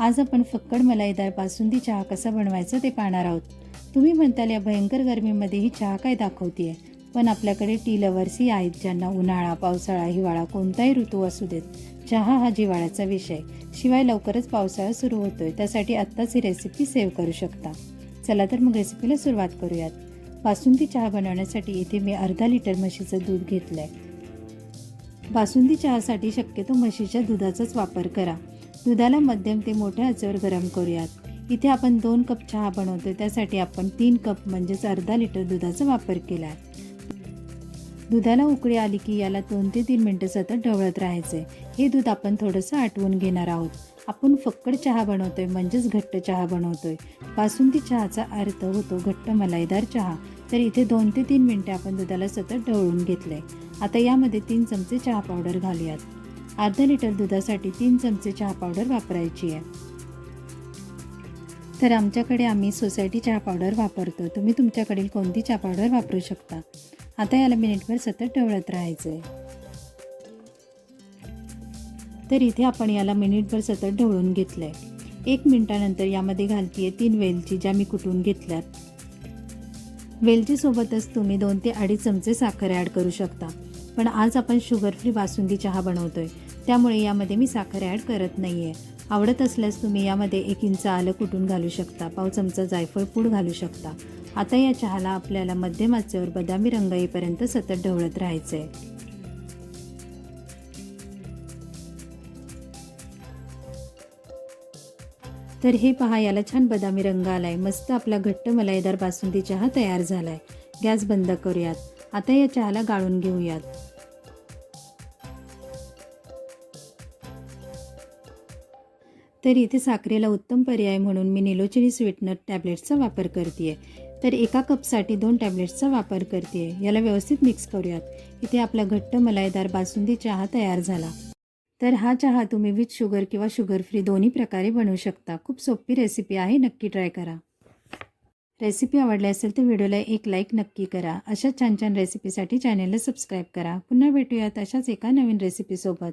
आज आपण फक्कड मलाईदार बासुंदी चहा कसा बनवायचा ते पाहणार आहोत. तुम्ही म्हणताल या भयंकर गरमीमध्ये ही चहा काय दाखवतीये. पण आपल्याकडे टी लवर्सही आहेत ज्यांना उन्हाळा पावसाळा हिवाळा कोणताही ऋतू असू देत. चहा हा जिवाळ्याचा विषय. शिवाय लवकरच पावसाळा सुरू होतोय त्यासाठी आत्ताच ही रेसिपी सेव्ह करू शकता. चला तर मग रेसिपीला सुरुवात करूयात. बासुंदी चहा बनवण्यासाठी इथे मी अर्धा लिटर म्हशीचं दूध घेतलं आहे बासुंदी चहासाठी शक्यतो म्हशीच्या दुधाचाच वापर करा. दुधाला मध्यम ते मोठ्या आचेवर गरम करूयात. इथे आपण दोन कप चहा बनवतोय त्यासाठी आपण तीन कप म्हणजेच अर्धा लिटर दुधाचा वापर केला आहे दुधाला उकळी आली की याला दोन ते तीन मिनटं सतत ढवळत राहायचे हे दूध आपण थोडंसं आटवून घेणार आहोत. आपण फक्कड चहा बनवतोय म्हणजेच घट्ट चहा बनवतोय. बासुंदी चहाचा अर्थ होतो घट्ट मलाईदार चहा. तर इथे दोन ते तीन मिनटे आपण दुधाला सतत ढवळून घेतलंय. आता यामध्ये तीन चमचे चहा पावडर घालूयात. अर्धा लिटर दुधासाठी तीन चमचे चहा पावडर वापरायची आहे. तर आमच्याकडे आम्ही सोसायटी चहा पावडर वापरतो. तुम्ही तुमच्याकडील कोणती चहा पावडर वापरू शकता? आता याला मिनिटभर सतत ढवळत राहायचं आहे तर इथे आपण याला मिनिटभर सतत ढवळून घेतलं आहे एक मिनिटानंतर यामध्ये घालतीये तीन वेलची ज्या मी कुटून घेतल्यात. वेलचीसोबतच तुम्ही दोन ते अडीच चमचे साखर ॲड करू शकता. पण आज आपण शुगर फ्री बासुंदी चहा बनवतोय. त्यामुळे यामध्ये मी साखर ॲड करत नाही आहे आवडत असल्यास तुम्ही यामध्ये एक इंच आलं कुटून घालू शकता. पाव चमचा जायफळ पूड घालू शकता. आता या चहाला आपल्याला मध्यम आचेवर बदामी रंग येईपर्यंत सतत ढवळत राहायचं आहे तर हे पहा याला छान बदामी रंग आलाय. मस्त आपला घट्ट मलाईदार बासुंदी चहा तयार झालाय. गॅस बंद करूयात. आता या चहाला गाळून घेऊयात. तर इथे साखरेला उत्तम पर्याय म्हणून मी निलोचिनी स्वीटनर टॅबलेटचा वापर करते तर एका कपसाठी दोन टॅबलेट्सचा वापर करते याला व्यवस्थित मिक्स करूयात. इथे आपला घट्ट मलाईदार बासुंदी चहा तयार झाला. तर हा चहा तुम्ही विथ शुगर किंवा शुगर फ्री दोन्ही प्रकारे बनवू शकता. खूप सोपी रेसिपी आहे नक्की ट्राय करा. रेसिपी आवडली असेल तर व्हिडिओला एक लाईक नक्की करा. अशाच छान छान रेसिपीसाठी चॅनेलला सबस्क्राईब करा. पुन्हा भेटूयात अशाच एका नवीन रेसिपीसोबत